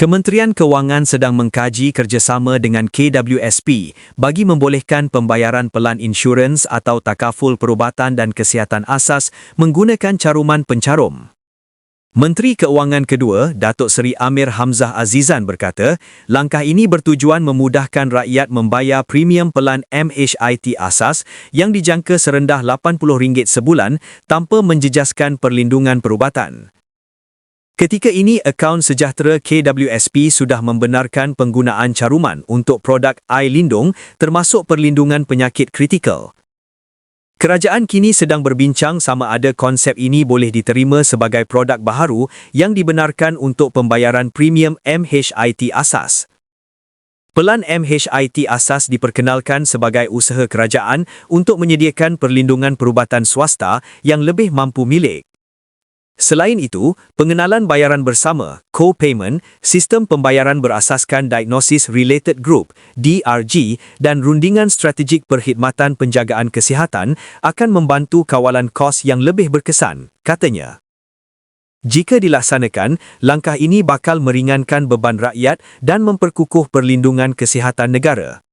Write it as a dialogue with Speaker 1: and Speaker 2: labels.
Speaker 1: Kementerian Kewangan sedang mengkaji kerjasama dengan KWSP bagi membolehkan pembayaran pelan insurans atau takaful perubatan dan kesihatan asas menggunakan caruman pencarum. Menteri Keuangan kedua, Datuk Seri Amir Hamzah Azizan berkata, langkah ini bertujuan memudahkan rakyat membayar premium pelan MHIT asas yang dijangka serendah RM80 sebulan tanpa menjejaskan perlindungan perubatan. Ketika ini, akaun sejahtera KWSP sudah membenarkan penggunaan caruman untuk produk air lindung termasuk perlindungan penyakit kritikal. Kerajaan kini sedang berbincang sama ada konsep ini boleh diterima sebagai produk baharu yang dibenarkan untuk pembayaran premium MHIT asas. Pelan MHIT asas diperkenalkan sebagai usaha kerajaan untuk menyediakan perlindungan perubatan swasta yang lebih mampu milik. Selain itu, pengenalan bayaran bersama, co-payment, sistem pembayaran berasaskan Diagnosis Related Group, DRG dan rundingan strategik perkhidmatan penjagaan kesihatan akan membantu kawalan kos yang lebih berkesan, katanya. Jika dilaksanakan, langkah ini bakal meringankan beban rakyat dan memperkukuh perlindungan kesihatan negara.